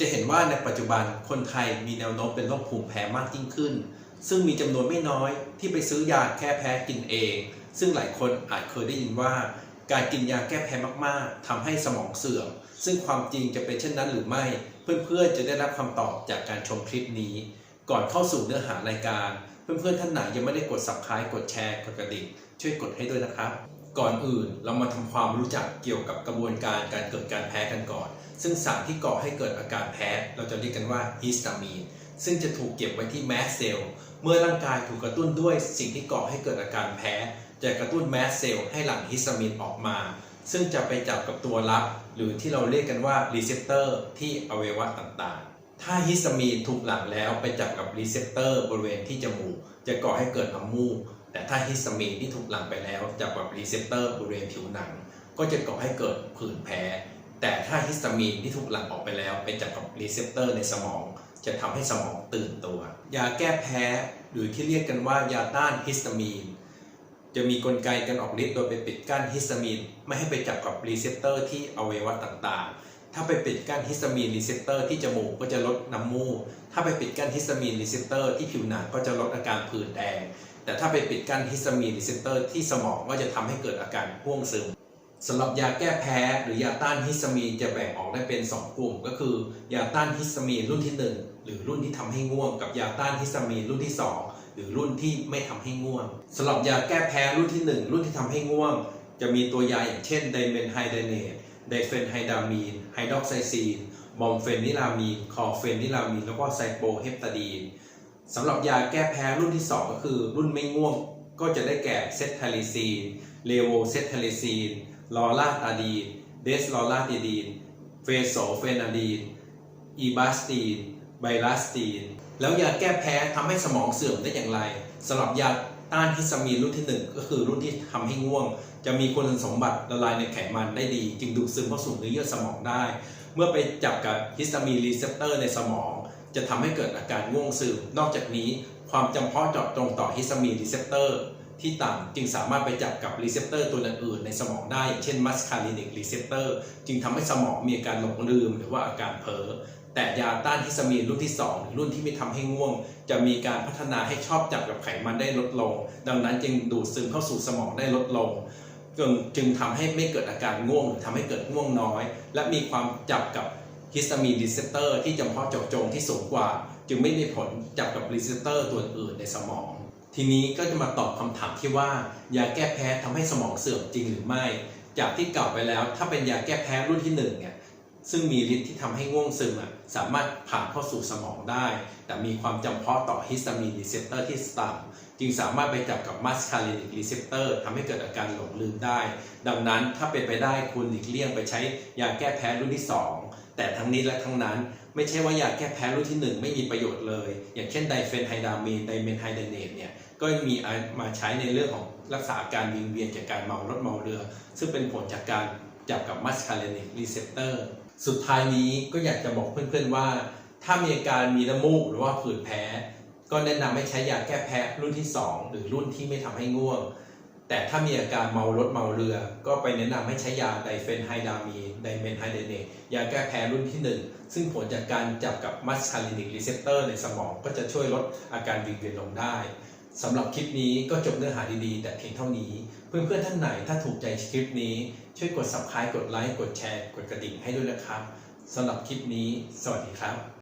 จะเห็นว่าในปัจจุบันคนไทยมีแนวโน้มเป็นโรคภูมิแพ้มากยิ่งขึ้น ซึ่งมีจำนวนไม่น้อยที่ไปซื้อยาแก้แพ้กินเอง ซึ่งหลายคนอาจเคยได้ยินว่า การกินยาแก้แพ้มากๆทำให้สมองเสื่อม ซึ่งความจริงจะเป็นเช่นนั้นหรือไม่ เพื่อนๆจะได้รับคำตอบจากการชมคลิปนี้ ก่อนเข้าสู่เนื้อหารายการ เพื่อนๆท่านไหนยังไม่ได้กด subscribe กดแชร์กดกระดิ่งช่วยกดให้ด้วยนะครับ ก่อนอื่นเรามาทำความรู้จักเกี่ยวกับกระบวนการการเกิดการแพ้กันก่อน ซึ่งสารที่ก่อให้เกิดอาการแพ้ เราจะเรียกกันว่าฮิสตามีนซึ่งจะถูกเก็บไว้ที่แมสเซลเมื่อร่างกายถูกกระตุ้นด้วยสิ่งที่ก่อให้เกิดอาการแพ้ จะกระตุ้นแมสเซลให้หลั่งฮิสตามีนออกมา ซึ่งจะไปจับกับตัวรับ หรือที่เราเรียกกันว่ารีเซพเตอร์ที่อวัยวะต่างๆ ถ้าฮิสตามีนถูกหลั่งแล้วไปจับกับรีเซพเตอร์บริเวณที่จมูกจะก่อให้เกิดน้ำมูก แต่ถ้าฮิสตามีนที่ถูกหลั่งไปแล้วจับกับรีเซพเตอร์บริเวณผิวหนัง ก็จะก่อให้เกิดผื่นแพ้ แต่ถ้าฮิสตามีนที่ถูกหลั่งออกไปแล้วไปจับกับรีเซพเตอร์ในสมอง จะทำให้สมองตื่นตัว ยาแก้แพ้หรือที่เรียกกันว่ายาต้านฮิสตามีนจะมีกลไกการออกฤทธิ์โดยไปปิดกั้นฮิสตามีนไม่ให้ไปจับกับรีเซพเตอร์ที่อวัยวะต่างๆ ถ้าไปปิดกั้นฮิสตามีนรีเซพเตอร์ที่จมูกก็จะลดน้ำมูก ถ้าไปปิดกั้นฮิสตามีนรีเซพเตอร์ที่ผิวหนังก็จะลดอาการผื่นแดง แต่ถ้าไปปิดกั้นฮิสตามีนรีเซพเตอร์ที่สมองก็จะทำให้เกิดอาการห่วงซึมสำหรับยาแก้แพ้หรือยาต้านฮิสตามีนจะแบ่งออกได้เป็น 2 กลุ่ม ก็คือยาต้านฮิสตามีนรุ่นที่ 1 หรือรุ่นที่ทำให้ง่วง กับยาต้านฮิสตามีนรุ่นที่ 2 หรือรุ่นที่ไม่ทำให้ง่วงสำหรับยาแก้แพ้รุ่นที่ 1 รุ่นที่ทำให้ง่วง จะมีตัวยาอย่างเช่นไดเมนไฮไดเนตไดเฟนไฮดามีนไฮดรอกไซซีนบอมเฟนนิลามีนคอเฟนนิลามีนแล้วก็ไซโปเฮปตาดีน สำหรับยาแก้แพ้รุ่นที่ 2 ก็คือรุ่นไม่ง่วงก็จะได้แก่เซตไทลิซีนเลโวเซตไทลิซีนลอราตาดีนเดสลอราติดีนเฟโซเฟนาดีนอีบาสตีนไบรัสตีน แล้วยาแก้แพ้ทำให้สมองเสื่อมได้อย่างไรสำหรับยาต้านฮิสตามีนรุ่นที่ 1 ก็คือรุ่นที่ทำให้ง่วง จะมีคุณสมบัติละลายในไขมันได้ดี จึงดูดซึมเข้าสู่เนื้อเยื่อสมองได้ เมื่อไปจับกับฮิสตามีนรีเซพเตอร์ในสมอง จะทำให้เกิดอาการง่วงซึม นอกจากนี้ความจำเพาะเจาะตรงต่อฮิสตามีนรีเซพเตอร์ที่ต่ำจึงสามารถไปจับกับรีเซพเตอร์ตัวอื่นๆในสมองได้อย่างเช่นมัสคารินิกรีเซพเตอร์จึงทำให้สมองมีอาการหลงลืมหรือว่าอาการเพ้อแต่ยาต้านฮิสตามีนรุ่นที่ 2 หรือรุ่นที่ไม่ทำให้ง่วง จะมีการพัฒนาให้ชอบจับกับไขมันได้ลดลง ดังนั้นจึงดูดซึมเข้าสู่สมองได้ลดลงจึงจึงทำให้ไม่เกิดอาการง่วงหรือทำให้เกิดง่วงน้อย และมีความจับกับ ฮิสตามีนรีเซพเตอร์ที่จำเพาะเจาะจงที่สูงกว่า จึงไม่มีผลจับกับรีเซพเตอร์ตัวอื่นในสมอง ทีนี้ก็จะมาตอบคำถามที่ว่ายาแก้แพ้ทำให้สมองเสื่อมจริงหรือไม่ จากที่กล่าวไปแล้ว ถ้าเป็นยาแก้แพ้รุ่นที่หนึ่งเนี่ย ซึ่งมีฤทธิ์ที่ทำให้ง่วงซึมอะสามารถผ่านเข้าสู่สมองได้ แต่มีความจำเพาะต่อฮิสตามีนรีเซพเตอร์ที่ต่ำจึงสามารถไปจับกับมัสคารินิกรีเซพเตอร์ทำให้เกิดอาการหลงลืมได้ ดังนั้นถ้าเป็นไปได้คุณหลีกเลี่ยงไปใช้ยาแก้แพ้รุ่นที่ 2 แต่ทั้งนี้และทั้งนั้นไม่ใช่ว่ายาแก้แพ้รุ่นที่ 1 ไม่มีประโยชน์เลย อย่างเช่นไดเฟนไฮดามีนไดเมนไฮไดเนตเนี่ยก็มีมาใช้ในเรื่องของรักษาอาการวิงเวียนจากการเมารถเมาเรือ ซึ่งเป็นผลจากการ จับกับมัสคาเรนิกรีเซพเตอร์สุดท้ายนี้ก็อยากจะบอกเพื่อนๆว่า ถ้ามีอาการมีน้ำมูกหรือว่าผื่นแพ้ ก็แนะนำให้ใช้ยาแก้แพ้รุ่นที่ 2 หรือรุ่นที่ไม่ทำให้ง่วง แต่ถ้ามีอาการเมารถเมาเรือ ก็ไปแนะนำให้ใช้ยาไดเฟนไฮดามีนไดเมนไฮเดเนตยาแก้แพ้รุ่นที่ 1 ซึ่งผลจากการจับกับมัสคารินิกรีเซพเตอร์ในสมองก็จะช่วยลดอาการวิงเวียนลงได้สำหรับคลิปนี้ก็จบเนื้อหาดีๆ แต่เพียงเท่านี้ เพื่อนๆท่านไหนถ้าถูกใจคลิปนี้ ช่วยกด subscribe กดไลค์กดแชร์ กดกระดิ่งให้ด้วยนะครับสำหรับคลิปนี้ สวัสดีครับ